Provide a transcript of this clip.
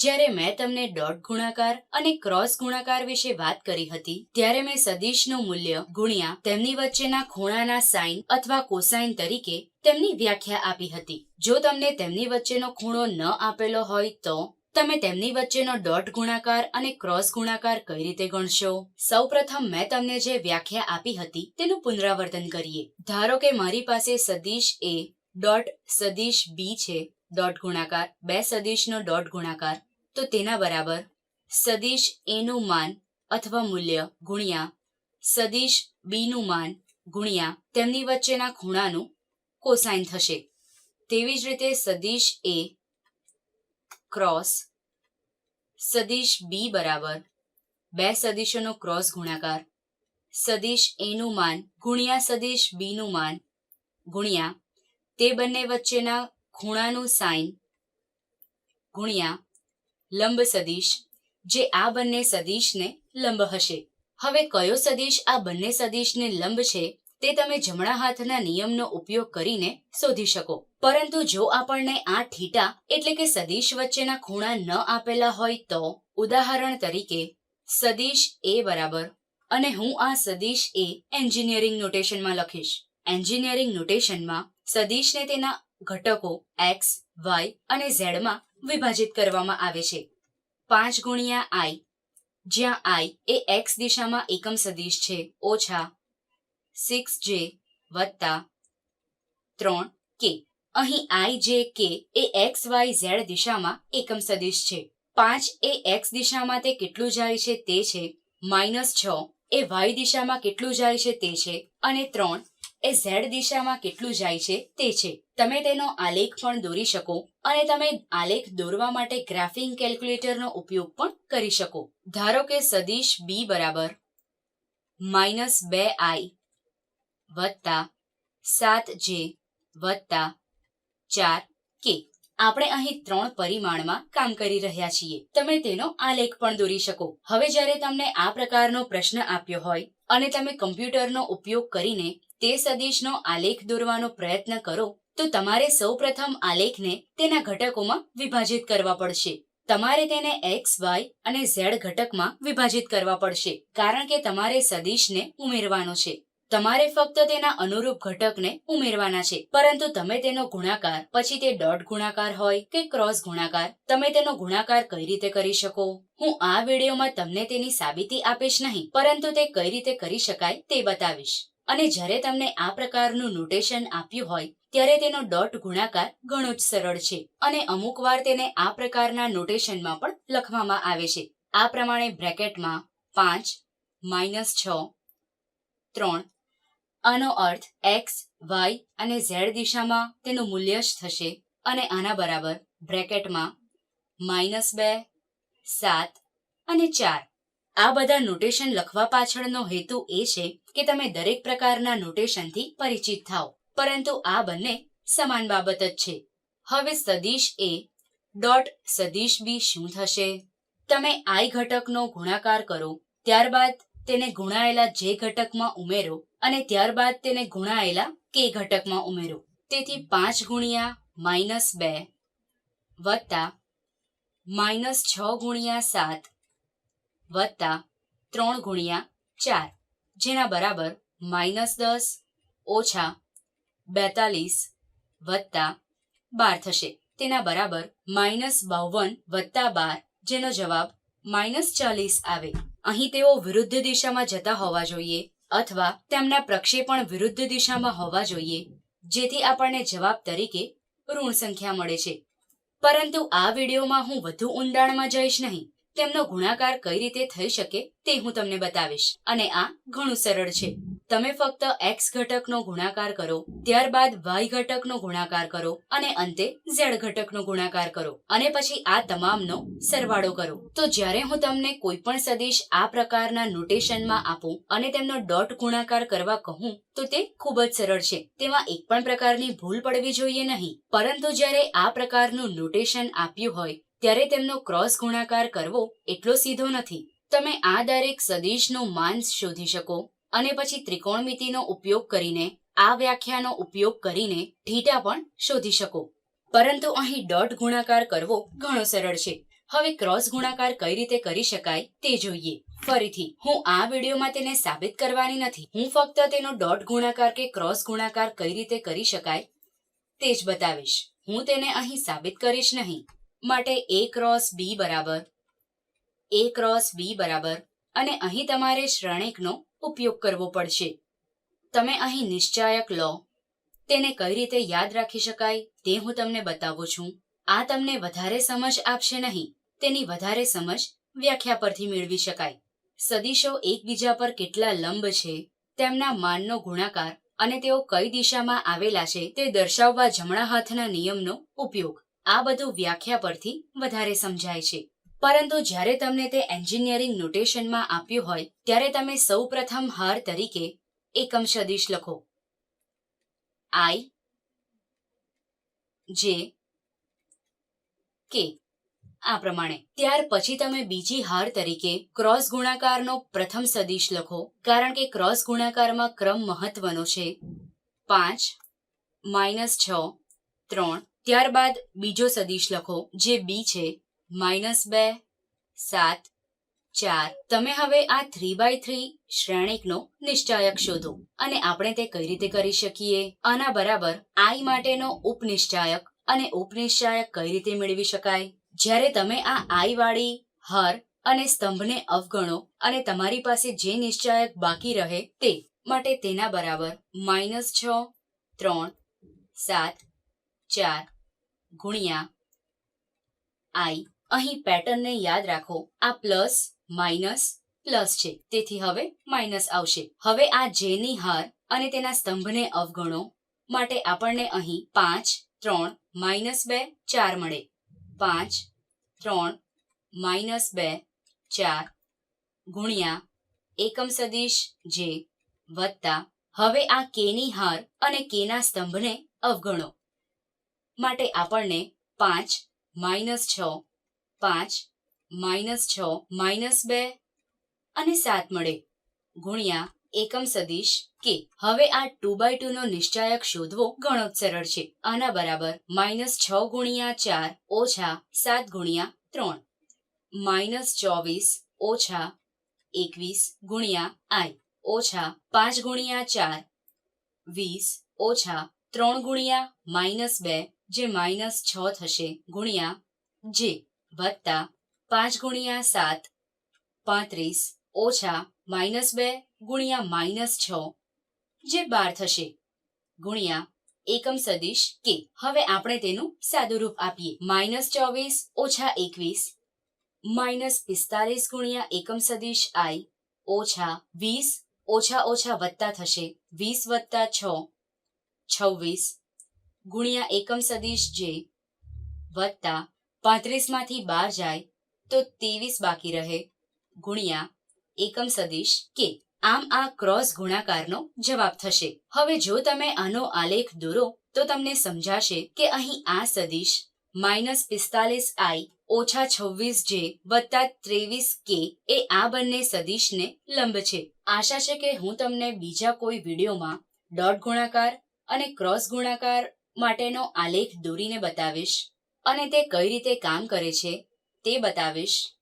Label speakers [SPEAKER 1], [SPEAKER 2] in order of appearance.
[SPEAKER 1] જ્યારે મેં તમને ડોટ ગુણાકાર અને ક્રોસ ગુણાકાર વિશે વાત કરી હતી, ત્યારે મેં સદીશનું મૂલ્ય ગુણ્યા તેમની વચ્ચેના ખૂણાના સાઇન અથવા કોસાઇન તરીકે તેમની વ્યાખ્યા આપી હતી. જો તમને તેમની વચ્ચેનો ખૂણો ન આપેલો હોય તો, તમે તેમની વચ્ચેનો ડોટ ગુણાકાર અને ક્રોસ ગુણાકાર કઈ રીતે ગણશો? સૌપ્રથમ મેં તમને જે વ્યાખ્યા આપી હતી, તેનું પુનરાવર્તન કરીએ. ધારો કે મારી પાસે સદીશ એ ડોટ સદીશ બી છે, ડોટ ગુણાકાર, બે સદીશનો ડોટ ગુણાકાર તો તેના બરાબર સદિશ એનું માન અથવા મૂલ્ય ગુણ્યા સદિશ બીનું માન ગુણ્યા તેમની વચ્ચેના ખૂણાનું કોસાઇન થશે. તેવી જ રીતે સદિશ એ ક્રોસ સદિશ બી બરાબર બે સદિશોનો ક્રોસ ગુણાકાર સદિશ એનું માન ગુણ્યા સદિશ બીનું માન ગુણ્યા તે બંને વચ્ચેના ખૂણાનું સાઇન ગુણ્યા લંબ સદિશ, જે આ બંને સદિશને લંબ હશે. હવે કયો સદિશ આ બંને સદિશને લંબ છે, તે તમે જમણા હાથના નિયમનો ઉપયોગ કરીને શોધી શકો. પરંતુ જો આપણને આ થીટા એટલે કે સદિશ વચ્ચેના ખૂણા ન આપેલા હોય તો, ઉદાહરણ તરીકે, સદિશ એ બરાબર, અને હું આ સદિશ એ એન્જિનિયરિંગ નોટેશનમાં લખીશ. એન્જિનિયરિંગ નોટેશનમાં સદિશને તેના ઘટકો એક્સ, વાય અને ઝેડમાં વિભાજિત કરવામાં આવે છે. પાંચ ગુણ્યા આઈ, જ્યાં આઈ એ એક્સ દિશામાં એકમ સદિશ છે, ઓછા સિક્સ જે વત્તા ત્રણ કે અહીં આઈ જે કે એ એક્સ વાય ઝેડ દિશામાં એકમ સદિશ છે. પાંચ એ એક્સ દિશામાં તે કેટલું જાય છે તે છે, માઇનસ છ એ વાય દિશામાં કેટલું જાય છે તે છે, અને ત્રણ એ ઝેડ દિશામાં કેટલું જાય છે તે છે. તમે તેનો આલેખ પણ દોરી શકો અને તમે આલેખ દોરવા માટે ગ્રાફિંગ કેલ્ક્યુલેટરનો ઉપયોગ પણ કરી શકો. ધારો કે સદિશ બી બરાબર માઇનસ બે આઈ વત્તા સાત જે વત્તા ચાર કે. આપણે અહીં ત્રણ પરિમાણમાં કામ કરી રહ્યા છીએ. તમે તેનો આલેખ પણ દોરી શકો. હવે જ્યારે તમને આ પ્રકારનો પ્રશ્ન આપ્યો હોય અને તમે કમ્પ્યુટરનો ઉપયોગ કરીને તે સદિશનો આલેખ દોરવાનો પ્રયત્ન કરો, તો તમારે સૌપ્રથમ આલેખને તેના ઘટકોમાં વિભાજિત કરવા પડશે. તમારે તેને એક્સ વાય અને ઝેડ ઘટકમાં વિભાજિત કરવા પડશે, કારણ કે તમારે સદિશને ઉમેરવાનો છે. તમારે ફક્ત તેના અનુરૂપ ઘટકને ઉમેરવાના છે, પરંતુ તમે તેનો ગુણાકાર, પછી તે ડોટ ગુણાકાર હોય કે ક્રોસ ગુણાકાર, તમે તેનો ગુણાકાર કઈ રીતે કરી શકો? હું આ વિડીયોમાં તમને તેની સાબિતી આપીશ નહીં, પરંતુ તે કઈ રીતે કરી શકાય તે બતાવીશ. અને જ્યારે તમને આ પ્રકારનું નોટેશન આપ્યું હોય, ત્યારે તેનો ડોટ ગુણાકાર ઘણો જ સરળ છે. અને અમુક વાર તેને આ પ્રકારના નોટેશનમાં પણ લખવામાં આવે છે. આ પ્રમાણે બ્રેકેટમાં પાંચ, માઇનસ છ, ત્રણ, આનો અર્થ એક્સ વાય અને ઝેડ દિશામાં તેનું મૂલ્ય જ થશે. અને આના બરાબર બ્રેકેટમાં માઇનસ બે, સાત અને ચાર. આ બધા નોટેશન લખવા પાછળનો હેતુ એ છે કે તમે દરેક પ્રકારના નોટેશનથી પરિચિત થાઓ. પરંતુ આ બંને સમાન બાબત જ છે. હવે સદીશ એ ડોટ સદીશ બી શું થશે? તમે આઈ ઘટકનો ગુણાકાર કરો, ત્યારબાદ તેને ગુણાયેલા જે ઘટકમાં ઉમેરો અને ત્યારબાદ તેને ગુણાયેલા કે ઘટકમાં ઉમેરો. તેથી પાંચ ગુણ્યા માઇનસ બે વત્તા માઇનસ છ ગુણ્યા સાત વત્તા ત્રણ ગુણ્યા ચાર. જેના બરાબર માઇનસ દસ ઓછા બેતાલીસ વત્તા બાર થશે. તેના બરાબર માઇનસ બાવન વત્તા બાર, જેનો જવાબ માઇનસ ચાલીસ આવે. અહીં તેઓ વિરુદ્ધ દિશામાં જતા હોવા જોઈએ અથવા તેમના પ્રક્ષેપણ વિરુદ્ધ દિશામાં હોવા જોઈએ, જેથી આપણને જવાબ તરીકે ઋણ સંખ્યા મળે છે. પરંતુ આ વિડીયોમાં હું વધુ ઊંડાણમાં જઈશ નહીં. તેમનો ગુણાકાર કઈ રીતે થઈ શકે તે હું તમને બતાવીશ. અને આ ઘણું સરળ છે. તમે ફક્ત એક્સ ઘટકનો ગુણાકાર કરો, ત્યારબાદ વાય ઘટકનો ગુણાકાર કરો અને અંતે ઝેડ ઘટકનો ગુણાકાર કરો. અને પછી આ તમામનો સરવાળો કરો. તો જ્યારે હું તમને કોઈ પણ સદિશ આ પ્રકારના નોટેશનમાં આપું અને તેમનો ડોટ ગુણાકાર કરવા કહું, તો તે ખૂબ જ સરળ છે. તેમાં એક પણ પ્રકારની ભૂલ પડવી જોઈએ નહીં. પરંતુ જ્યારે આ પ્રકારનું નોટેશન આપ્યું હોય ત્યારે તેમનો ક્રોસ ગુણાકાર કરવો એટલો સીધો નથી. તમે આ દરેક સદિશનું માન શોધી શકો અને પછી ત્રિકોણમિતિનો ઉપયોગ કરીને, આ વ્યાખ્યાનો ઉપયોગ કરીને થીટા પણ શોધી શકો. પરંતુ અહીં ડોટ ગુણાકાર કરવો ઘણો સરળ છે. હવે ક્રોસ ગુણાકાર કઈ રીતે કરી શકાય તે જોઈએ. ફરીથી, હું આ વિડીયોમાં તેને સાબિત કરવાની નથી. હું ફક્ત તેનો ડોટ ગુણાકાર કે ક્રોસ ગુણાકાર કઈ રીતે કરી શકાય તે જ બતાવીશ. હું તેને અહીં સાબિત કરીશ નહીં. માટે એ ક્રોસ બી બરાબર એ ક્રોસ બી બરાબર, અને અહીં તમારે શ્રેણિકનો ઉપયોગ કરવો પડશે. તમે અહીં નિશ્ચાયક લો. તેને કઈ રીતે યાદ રાખી શકાય તે હું તમને બતાવું છું. આ તમને વધારે સમજ આપશે નહીં. તેની વધારે સમજ વ્યાખ્યા પરથી મેળવી શકાય. સદીશો એકબીજા પર કેટલા લંબ છે, તેમના માનનો ગુણાકાર અને તેઓ કઈ દિશામાં આવેલા છે તે દર્શાવવા જમણા હાથના નિયમનો ઉપયોગ. આ બધું વ્યાખ્યા પરથી વધારે સમજાય છે. પરંતુ જ્યારે તમને તે એન્જિનિયરિંગ નોટેશનમાં આપ્યું હોય, ત્યારે તમે સૌ પ્રથમ હાર તરીકે એકમ સદિશ લખો. આઈ, જે, કે, આ પ્રમાણે. ત્યાર પછી તમે બીજી હાર તરીકે ક્રોસ ગુણાકારનો પ્રથમ સદિશ લખો, કારણ કે ક્રોસ ગુણાકારમાં ક્રમ મહત્વનો છે. પાંચ, માઇનસ છ, ત્રણ ત્યારબાદ બીજો સદીશ લખો, જે બી છે, માઇનસ બે, સાત, ચાર. તમે હવે આ થ્રી બાય થ્રી શ્રેણિકનો નિશ્ચાયક શોધો અને આપણે તે કઈ રીતે કરી શકીએ? આના બરાબર આઈ માટેનો ઉપનિશ્ચાયક અને ઉપનિશ્ચાયક કઈ રીતે મેળવી શકાય? જ્યારે તમે આ આઈ વાળી હર અને સ્તંભને અવગણો અને તમારી પાસે જે નિશ્ચાયક બાકી રહે તે માટે તેના બરાબર માઇનસ છ, ત્રણ, સાત ચાર, ગુણ્યા આઈ. અહીં પેટર્નને યાદ રાખો, આ પ્લસ, માઇનસ, પ્લસ છે. તેથી હવે માઇનસ આવશે. હવે આ જેની હાર અને તેના સ્તંભને અવગણો. માટે આપણને અહીં પાંચ, ત્રણ, માઇનસ બે, ચાર મળે. પાંચ, ત્રણ, માઇનસ બે, ચાર, ગુણ્યા એકમ સદીશ જે વત્તા. હવે આ કેની હાર અને કેના સ્તંભને અવગણો. માટે આપણને પાંચ માઇનસ છ, પાંચ માઇનસ છ, માઇનસ બે અને સાત મળે. ગુણ્યા એકમ સદીશ કે હવે આ ટુ બાય ટુ નો નિશ્ચાયક શોધવો ઘણો જ સરળ છે. આના બરાબર માઇનસ છ ગુણ્યા ચાર ઓછા સાત ગુણ્યા ત્રણ. માઇનસ ચોવીસ ઓછા એકવીસ ગુણ્યા આઈ ઓછા પાંચ ગુણ્યા ચાર. વીસ ઓછા ત્રણ ગુણ્યા માઇનસ બે જે માઇનસ છ થશે ગુણ્યા જે વત્તા પાંચ ગુણ્યા સાત પાંત્રીસ ઓછા માઇનસ બે ગુણ્યા માઇનસ છ જે બાર થશે ગુણ્યા એકમ સદિશ કે. હવે આપણે તેનું સાદુરૂપ આપીએ. માઇનસ ચોવીસ ઓછા એકવીસ માઇનસ પિસ્તાલીસ ગુણ્યા એકમ સદિશ આઈ ઓછા વીસ ઓછા ઓછા વત્તા થશે. વીસ વત્તા છ છવ્વીસ ગુણ્યા એકમ સદીશ જે વત્તા પાંત્રીસમાંથી બાર જાય તો ત્રેવીસ બાકી રહે ગુણ્યા એકમ સદીશ કે. આમ આ ક્રોસ ગુણાકારનો જવાબ થશે. હવે જો તમે આનો આલેખ દોરો, તો તમને સમજાશે કે અહીં આ સદિશ માઇનસ પિસ્તાલીસ આઈ ઓછા છવ્વીસ જે વત્તા ત્રેવીસ કે એ આ બંને સદિશને લંબ છે. આશા છે કે હું તમને બીજા કોઈ વિડીયોમાં ડોટ ગુણાકાર અને ક્રોસ ગુણાકાર માટેનો આલેખ દોરીને બતાવીશ અને તે કઈ રીતે કામ કરે છે તે બતાવીશ.